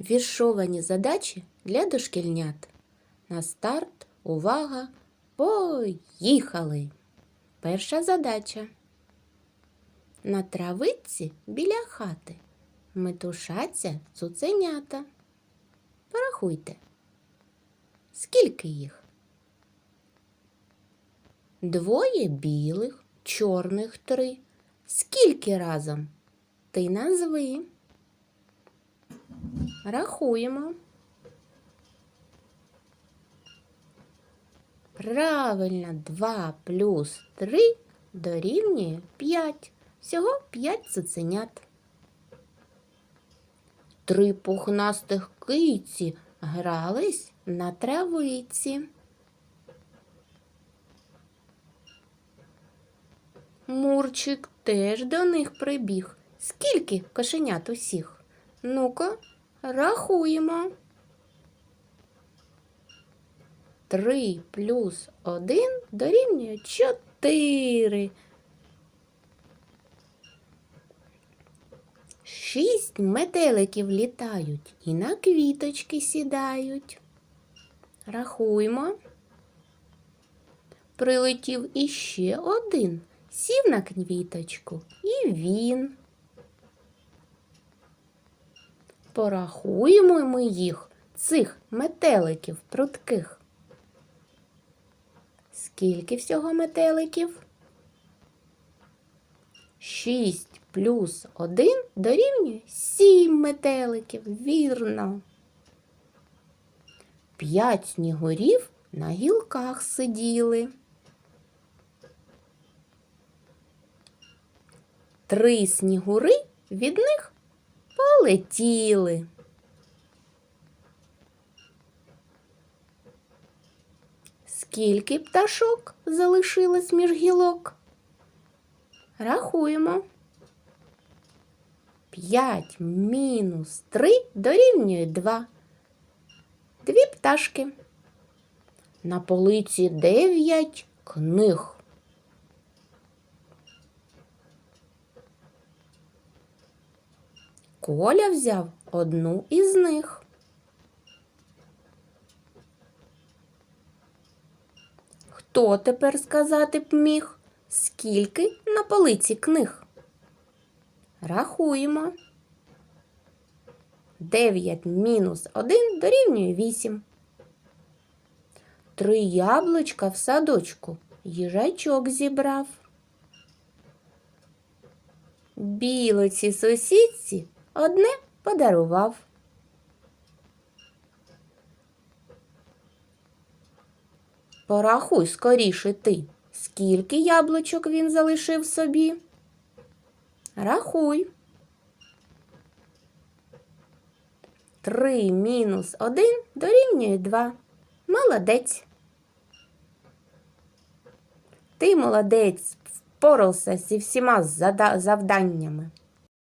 Віршовані задачі для дошкільнят. На старт, увага, поїхали! Перша задача. На травиці біля хати метушаться цуценята. Порахуйте. Скільки їх? Двоє білих, чорних три. Скільки разом? Ти назви. Рахуємо. Правильно, 2 плюс 3 дорівнює 5. Всього 5 цуценят. Три пухнастих киці грались на травиці. Мурчик теж до них прибіг. Скільки кошенят усіх? Ну-ка, рахуємо. Три плюс один дорівнює чотири. Шість метеликів літають і на квіточки сідають. Рахуємо. Прилетів іще один, сів на квіточку і він. Порахуємо ми їх, цих метеликів прутких. Скільки всього метеликів? Шість плюс один дорівнює сім метеликів, вірно. П'ять снігурів на гілках сиділи. Три снігури від них полетіли. Скільки пташок залишилось між гілок? Рахуємо. П'ять мінус три дорівнює два. Дві пташки. На полиці дев'ять книг. Коля взяв одну із них. Хто тепер сказати б міг, скільки на полиці книг? Рахуємо. 9 мінус 1 дорівнює 8. Три яблучка в садочку їжачок зібрав. Білоці сусідці одне подарував. Порахуй скоріше ти, скільки яблучок він залишив собі. Рахуй. Три мінус один дорівнює два. Молодець. Ти молодець, впорався зі всіма завданнями.